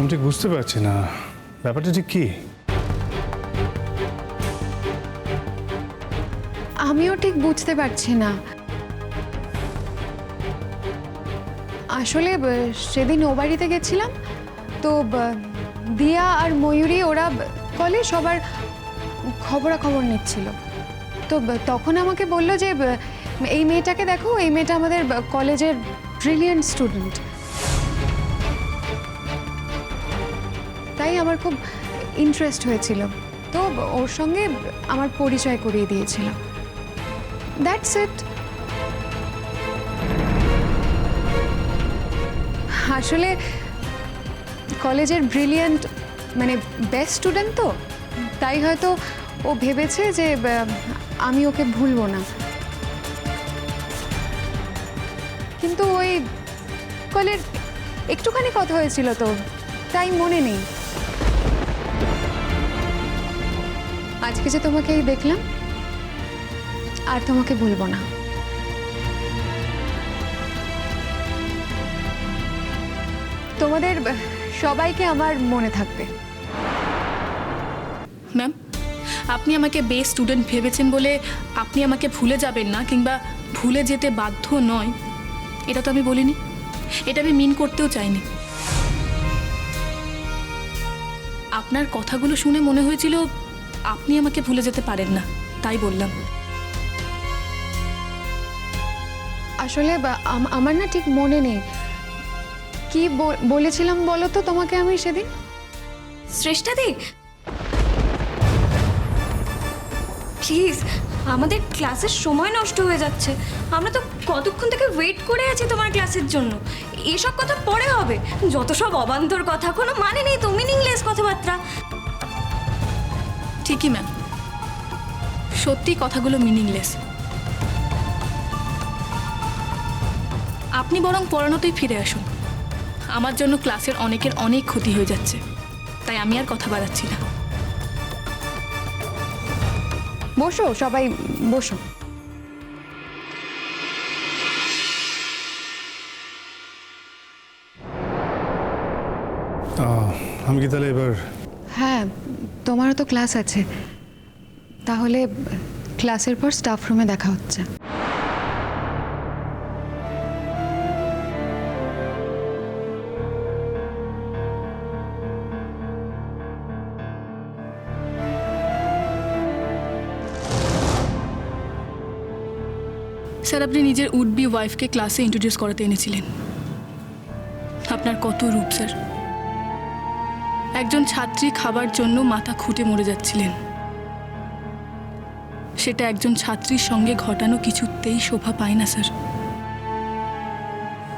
আমি ঠিক বুঝতে পারছি না। ব্যাপারটা ঠিক কি? আমিও ঠিক বুঝতে পারছি না। আসলে সেদিন ও বাড়িতে গেছিলাম। তো দিয়া আর ময়ূরী ওরা কলে সবার খবরাখবর নিচ্ছিল। তো তখন আমাকে বলল যে এই মেয়েটাকে দেখো, এই মেয়েটা আমাদের কলেজের ব্রিলিয়েন্ট স্টুডেন্ট। তাই আমার খুব ইন্টারেস্ট হয়েছিল। তো ওর সঙ্গে আমার পরিচয় করিয়ে দিয়েছিল দ্যাটস ইট আসলে কলেজের ব্রিলিয়েন্ট মানে বেস্ট স্টুডেন্ট তো, তাই হয়তো ও ভেবেছে যে আমি ওকে ভুলবো না। কিন্তু ওই কলের একটুখানি কথা হয়েছিল তো, তাই মনে নেই। আজকে যে তোমাকে এই দেখলাম, আর তোমাকে বলব না। তোমাদের সবাইকে আমার মনে থাকবে। ম্যাম, আপনি আমাকে বেস্ট স্টুডেন্ট ভেবেছেন বলে আপনি আমাকে ভুলে যাবেন না, কিংবা ভুলে যেতে বাধ্য নয়। এটা তো আমি বলিনি। এটা আমি মিন করতেও চাইনি। আপনার কথাগুলো শুনে মনে হয়েছিল আপনি আমাকে ভুলে যেতে পারেন না তাই বললাম। আসলে আমার না ঠিক মনে নেই। কি বল- বলেছিলাম বলো তো তোমাকে আমি সেদিন? শ্রেষ্ঠাদি! প্লিজ আমাদের ক্লাসের সময় নষ্ট হয়ে যাচ্ছে। আমরা তো কতক্ষণ থেকে ওয়েট করে আছি তোমার ক্লাসের জন্য। এসব কথা পরে হবে। যত সব অবান্তর কথা কোনো মানে নেই তো মিনিংলেস কথাবার্তা। ঠিকই ম্যাম সত্যি কথাগুলো মিনিংলেস আপনি বরং পড়ানোতেই ফিরে আসুন। আমার জন্য ক্লাসের অনেকের অনেক ক্ষতি হয়ে যাচ্ছে তাই আমি আর কথা বাড়াচ্ছি না। বসো সবাই বসো। আমি কি তাহলে এবার হ্যাঁ তোমারও তো ক্লাস আছে। তাহলে ক্লাসের পর স্টাফ রুমে দেখা হচ্ছে। স্যার, আপনি নিজের উডবি ওয়াইফকে ক্লাসে ইন্ট্রোডিউস করাতে এনেছিলেন। আপনার কত রূপ, স্যার? একজন ছাত্রী খাবার জন্য মাথা খুঁটে মরে যাচ্ছিলেন। সেটা একজন ছাত্রীর সঙ্গে ঘটানো কিছুতেই শোভা পায় না, স্যার।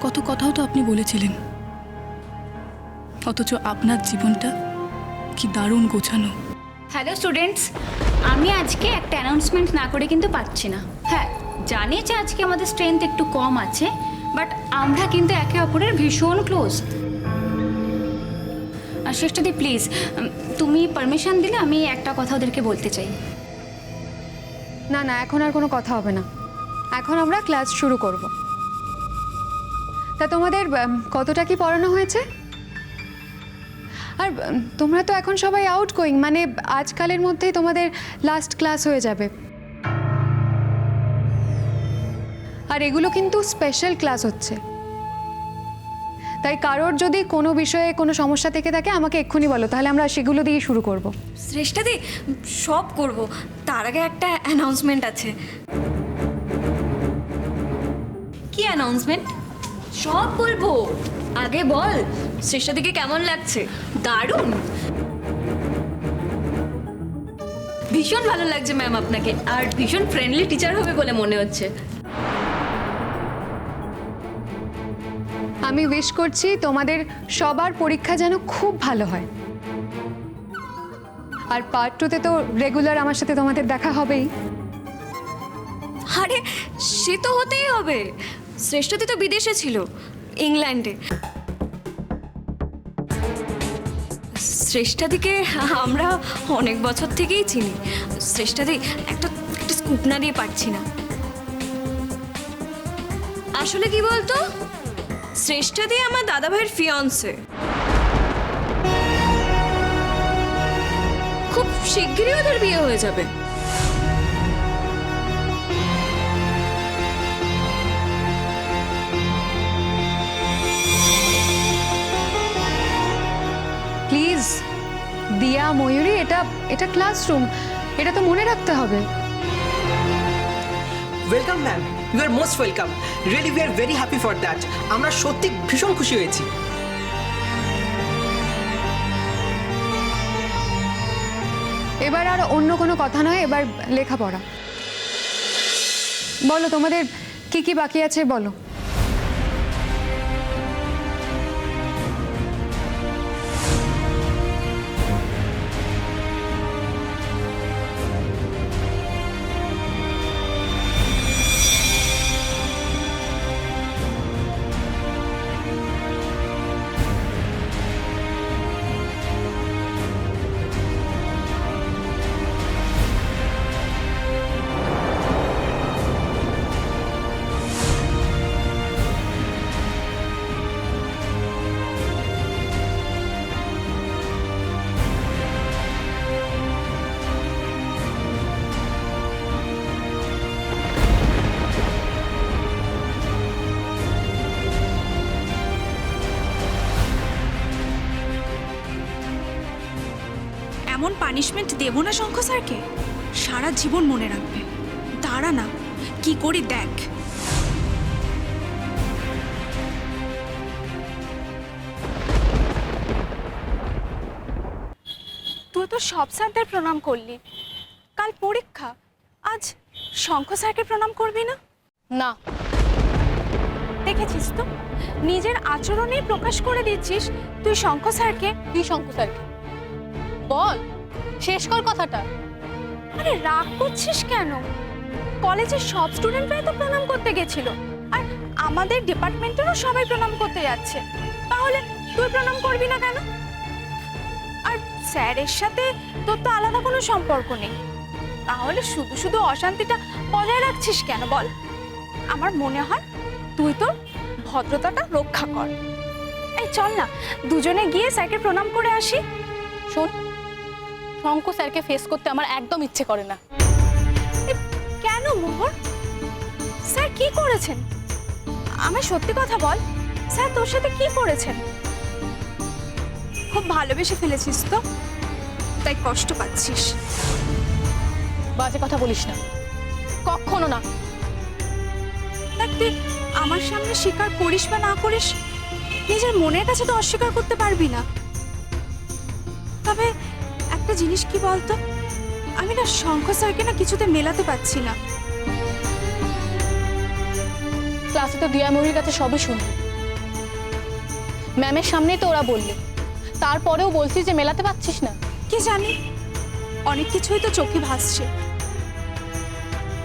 কত কথাও তো আপনি বলেছিলেন। অথচ আপনার জীবনটা কি দারুণ গোছানো। Hello, students. আমি আজকে একটা অ্যানাউন্সমেন্ট না করে কিন্তু পাচ্ছি না। হ্যাঁ জানি যে আজকে আমাদের স্ট্রেংথ একটু কম আছে বাট আমরা কিন্তু একে অপরের ভীষণ ক্লোজ শ্রেষ্ঠদি প্লিজ তুমি পারমিশন দিলে আমি একটা কথা ওদেরকে বলতে চাই। না না, এখন আর কোনো কথা হবে না। এখন আমরা ক্লাস শুরু করব। তা তোমাদের কতটা কি পড়ানো হয়েছে? আর তোমরা তো এখন সবাই আউট গোয়িং মানে আজকালের মধ্যেই তোমাদের লাস্ট ক্লাস হয়ে যাবে। আর এগুলো কিন্তু স্পেশাল ক্লাস হচ্ছে। তাই কারোর যদি কোনো বিষয়ে কোনো সমস্যা থেকে থাকে, আমাকে এক্ষুনি বলো, তাহলে আমরা সেগুলো দিয়ে শুরু করব। শ্রেষ্ঠাদি, সব করব। তার আগে একটা অ্যানাউন্সমেন্ট আছে। কি অ্যানাউন্সমেন্ট সব বলব। আগে বল, শ্রেষ্ঠাদিকে কেমন লাগছে? দারুণ। ভীষণ ভালো লাগছে ম্যাম আপনাকে। আর ভীষণ ফ্রেন্ডলি টিচার হবে বলে মনে হচ্ছে। আমি উইশ করছি তোমাদের সবার পরীক্ষা যেন খুব ভালো হয়। আর পার্ট টুতে তো রেগুলার আমার সাথে তোমাদের দেখা হবেই। আরে, সে তো হতেই হবে। শ্রেষ্ঠতি তো বিদেশে ছিল, ইংল্যান্ডে। শ্রেষ্ঠাদিকে আমরা অনেক বছর থেকেই চিনি। শ্রেষ্ঠাদি একটা একটা স্কুপ না দিয়ে পারছি না। আসলে কি বলতো? শ্রেষ্ঠ দিয়ে আমার দাদা ভাইয়ের ফিয়ন্সে খুব শিগগিরই ওদের বিয়ে হয়ে যাবে। প্লিজ দিয়া ময়ূরী, এটা এটা ক্লাসরুম এটা তো মনে রাখতে হবে। Welcome ma'am you are most welcome really we are very happy for that আমরা সত্যি ভীষণ খুশি হয়েছি। এবার আর অন্য কোনো কথা নয়, এবার লেখাপড়া। বলো, তোমাদের কি কি বাকি আছে? বলো। এমন পানিশমেন্ট দেব না শঙ্খ স্যারকে? সারা জীবন মনে রাখবে। দাঁড়া না কি করি দেখ। তুই তো সব স্যারদের প্রণাম করলি। কাল পরীক্ষা আজ শঙ্খ স্যারকে প্রণাম করবি না? না। দেখেছিস তো? নিজের আচরণেই প্রকাশ করে দিচ্ছিস তুই শঙ্খ স্যারকে। কি শঙ্খ স্যারকে। বল শেষ কর কথাটা। আরে রাগ করছিস কেন? কলেজের সব স্টুডেন্টরাই তো প্রণাম করতে গেছিল আর আমাদের ডিপার্টমেন্টেরও সবাই প্রণাম করতে যাচ্ছে। তাহলে তুই প্রণাম করবি না কেন? আর স্যারের সাথে তোর তো আলাদা কোনো সম্পর্ক নেই। তাহলে শুধু শুধু অশান্তিটা বজায় রাখছিস কেন বল? আমার মনে হয় তুই তোর ভদ্রতাটা রক্ষা কর। এই চল না দুজনে গিয়ে স্যারকে প্রণাম করে আসি। শোন শঙ্কু স্যারকে ফেস করতে আমার একদম ইচ্ছে করে না। কেন মোহর? স্যার কি করেছেন? আমি সত্যি কথা বল স্যার তোর সাথে কি করেছেন? খুব ভালোবেসে ফেলেছিস তো তাই কষ্ট পাচ্ছিস। বাজে কথা বলিস না কখনো না। দেখ তুই আমার সামনে স্বীকার করিস বা না করিস নিজের মনের কাছে তো অস্বীকার করতে পারবি না। তবে একটা জিনিস কি বলতো? আমি না শঙ্খ স্যারকে না কিছুতে মেলাতে পারছি না। ক্লাসে তো দিয়ামরির কাছে সবই শুনলি ম্যামের সামনেই তো ওরা বললে। তারপরেও বলছিস যে মেলাতে পারছিস না। কি জানি? অনেক কিছুই তো চোখে ভাসছে।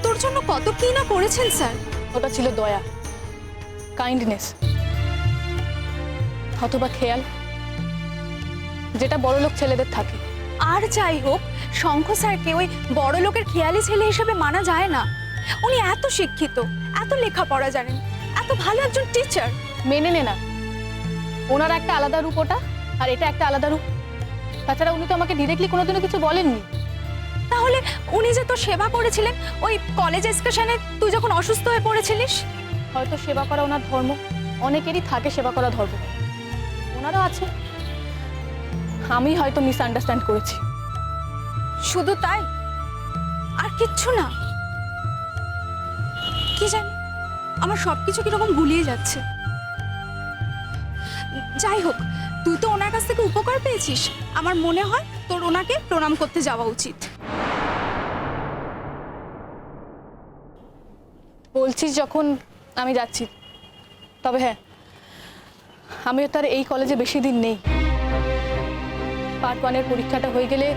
তোর জন্য কত কি না করেছেন স্যার? ওটা ছিল দয়া কাইন্ডনেস অথবা খেয়াল যেটা বড়লোক ছেলেদের থাকে। আর যাই হোক শঙ্খ স্যারকে ওই বড় লোকের খেয়ালি ছেলে হিসেবে মানা যায় না। উনি এত শিক্ষিত এত লেখাপড়া জানেন এত ভালো একজন টিচার মেনে নে না। ওনার একটা আলাদা রূপ ওটা আর এটা একটা আলাদা রূপ। তাছাড়া উনি তো আমাকে ডিরেক্টলি কোনোদিনও কিছু বলেননি। তাহলে উনি যে তোর সেবা করেছিলেন ওই কলেজ এক্সকাশনে তুই যখন অসুস্থ হয়ে পড়েছিলিস? হয়তো সেবা করা ওনার ধর্ম অনেকেরই থাকে সেবা করা ধর্ম। ওনারও আছে। আমি হয়তো মিসআন্ডারস্ট্যান্ড করেছি। শুধু তাই? আর কিচ্ছু না। কি জানি আমার সবকিছু কীরকম গুলিয়ে যাচ্ছে। যাই হোক তুই তো ওনার কাছ থেকে উপকার পেয়েছিস। আমার মনে হয় তোর ওনাকে প্রণাম করতে যাওয়া উচিত। বলছিস যখন আমি যাচ্ছি। তবে হ্যাঁ আমিও তার এই কলেজে বেশি দিন নেই। পার্ট ওয়ানের পরীক্ষাটা হয়ে গেলে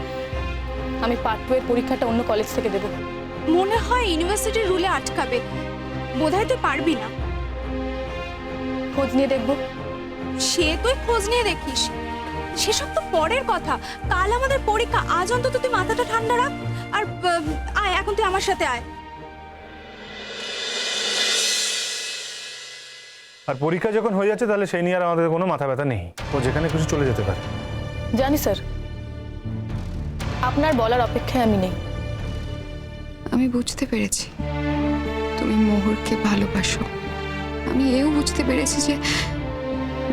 আমি পার্ট টু এর পরীক্ষাটা অন্য কলেজ থেকে দেবো। মনে হয় ইউনিভার্সিটির রুলে আটকাবে। বোধহয় তুই পারবি না। খোঁজ নিয়ে দেখব। সে তুই খোঁজ নিয়ে দেখিস। সেসব তো পরের কথা। কাল আমাদের পরীক্ষা আজ অন্তত তুই মাথাটা ঠান্ডা রাখ। আর আয় এখন তুই আমার সাথে আয়। আর পরীক্ষা যখন হয়ে যাচ্ছে তাহলে সেই নিয়ে আর আমাদের কোনো মাথা ব্যথা নেই। ও যেখানে খুশি চলে যেতে পারে। জানি স্যার। আপনার বলার অপেক্ষায় আমি নেই। আমি বুঝতে পেরেছি। তুমি মোহরকে ভালোবাসো। আমি এও বুঝতে পেরেছি যে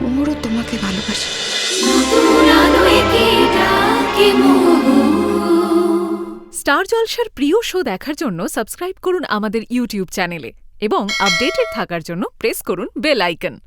মোহরও তোমাকে ভালোবাসে। স্টার জলসার প্রিয় শো দেখার জন্য সাবস্ক্রাইব করুন আমাদের ইউটিউব চ্যানেলে এবং আপডেটেড থাকার জন্য প্রেস করুন বেল আইকন।